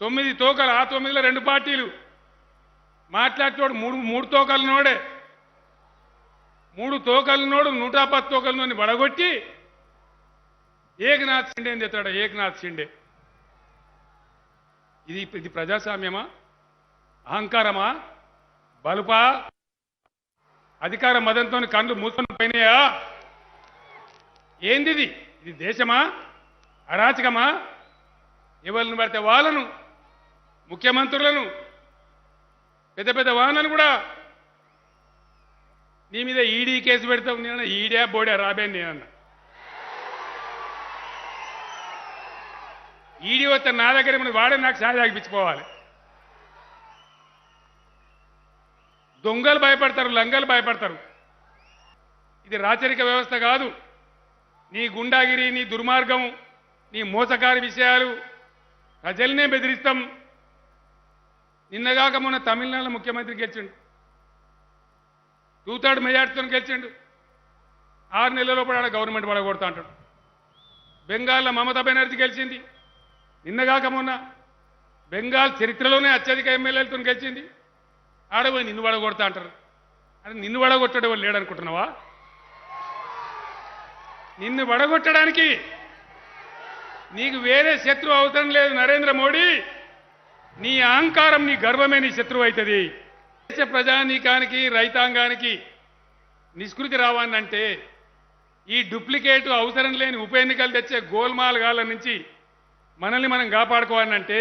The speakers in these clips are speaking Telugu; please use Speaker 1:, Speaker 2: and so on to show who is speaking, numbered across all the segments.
Speaker 1: తొమ్మిది తోకలు ఆ తొమ్మిదిలో రెండు పార్టీలు. మాట్లాడేటోడు మూడు మూడు తోకలు నోడే. మూడు తోకలు నోడు నూట పది తోకల నోని వడగొట్టి ఏకనాథ్ షిండే అని చెప్తాడు ఏకనాథ్ షిండే. ఇది ఇది ప్రజాస్వామ్యమా? అహంకారమా? బలుపా? అధికార మదంతో కళ్ళు మూసుకొని పోయినాయా? ఏంది ఇది ఇది దేశమా? అరాచకమా? ఎవరిని పడితే వాళ్ళను ముఖ్యమంత్రులను పెద్ద పెద్ద వాహనాలు కూడా నీ మీద ఈడీ కేసు పెడతావు నేను ఈడే బోడే రాబే నేనన్న. ఈడీ వస్తే నా దగ్గర ఏమన్నా వాడే నాకు సాయం ఆగిపించుకోవాలి. దొంగలు భయపడతారు లంగలు భయపడతారు. ఇది రాచరిక వ్యవస్థ కాదు. నీ గుండాగిరి నీ దుర్మార్గం నీ మోసకారి విషయాలు ప్రజల్నే బెదిరిస్తాం. నిన్నగాక మొన్న తమిళనాడు ముఖ్యమంత్రి గెలిచిండు. టూ థర్డ్ మెజార్టీతో గెలిచిండు. ఆరు నెలల లోపల ఆడ గవర్నమెంట్ పడగొడతా అంటాడు. బెంగాల్లో మమతా బెనర్జీ గెలిచింది. నిన్నగాక మొన్న బెంగాల్ చరిత్రలోనే అత్యధిక ఎమ్మెల్యేలతో గెలిచింది. ఆడపోయి నిన్ను వడగొడతా అంటారు. అది నిన్ను వడగొట్టడం వాళ్ళు లేడనుకుంటున్నావా? నిన్ను వడగొట్టడానికి నీకు వేరే శత్రువు అవసరం లేదు నరేంద్ర మోడీ. నీ అహంకారం నీ గర్వమే నీ శత్రువు అవుతుంది దేశ ప్రజానీకానికి రైతాంగానికి నిష్కృతి రావాలంటే ఈ డూప్లికేట్ అవసరం లేని ఉప ఎన్నికలు తెచ్చే గోల్మాల గాల నుంచి మనల్ని మనం కాపాడుకోవాలంటే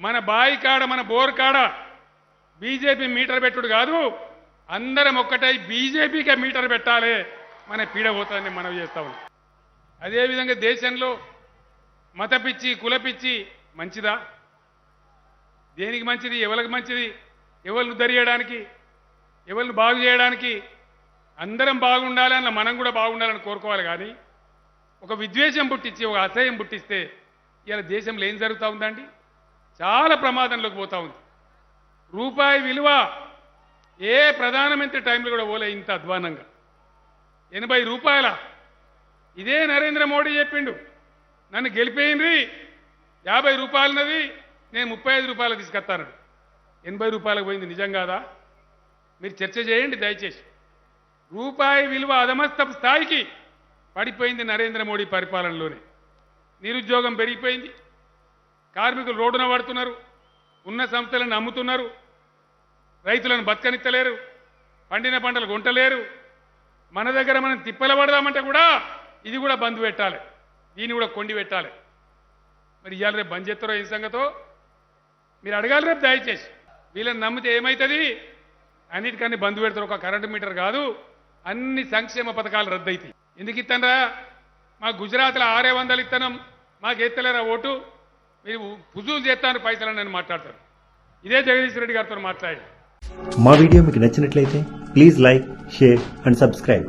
Speaker 1: మన బాయి కాడ మన బోర్ కాడ బీజేపీ మీటర్ పెట్టుడు కాదు అందరం ఒక్కటై బీజేపీకే మీటర్ పెట్టాలి మన పీడ పోతుందని మనం చేస్తా ఉన్నాం. అదేవిధంగా దేశంలో మతపిచ్చి కులపిచ్చి మంచిదా? దేనికి మంచిది? ఎవరికి మంచిది? ఎవరిని దరియడానికి ఎవరిని బాగు చేయడానికి? అందరం బాగుండాలి అన్న మనం కూడా బాగుండాలని కోరుకోవాలి కానీ ఒక విద్వేషం పుట్టించి ఒక అసహ్యం పుట్టిస్తే ఇలా దేశంలో ఏం జరుగుతూ ఉందండి? చాలా ప్రమాదంలోకి పోతా ఉంది. రూపాయి విలువ ఏ ప్రధానమంత్రి టైంలో కూడా పోలే ఇంత అధ్వానంగా. ఎనభై రూపాయల. ఇదే నరేంద్ర మోడీ చెప్పిండు. నన్ను గెలిపేయండి. యాభై రూపాయలన్నది నేను ముప్పై ఐదు రూపాయలకు తీసుకొస్తానడు ఎనభై రూపాయలకు పోయింది నిజం కాదా? మీరు చర్చ చేయండి దయచేసి. రూపాయి విలువ అధమస్త స్థాయికి పడిపోయింది నరేంద్ర మోడీ పరిపాలనలోనే. నిరుద్యోగం పెరిగిపోయింది. కార్మికులు రోడ్డున పడుతున్నారు. ఉన్న సంస్థలను అమ్ముతున్నారు రైతులను బతకనిత్తలేరు. పండిన పంటలు కొంటలేరు. మన దగ్గర మనం తిప్పల పడదామంటే కూడా ఇది కూడా బంద్ పెట్టాలి. దీన్ని కూడా కొండి పెట్టాలి. మరి ఇవాళ రేపు బంద్ చేస్తారో ఈ సంగతో? మీరు అడగాలి రేపు దయచేసి. వీళ్ళని నమ్మితే ఏమవుతుంది అన్నిటికన్నీ బంద్ పెడతారు ఒక కరెంటు మీటర్ కాదు అన్ని సంక్షేమ పథకాలు రద్దయితాయి. ఎందుకు ఇస్తానరా? మా గుజరాత్లో ఆరే వందలు ఇస్తానం మాకు ఎత్తలేరా ఓటు? మీరు పుజులు చేస్తాను పైసలు నేను మాట్లాడతాను ఇదే జగదీష్ రెడ్డి గారితో మాట్లాడి
Speaker 2: మా వీడియో మీకు నచ్చినట్లయితే please like share and subscribe.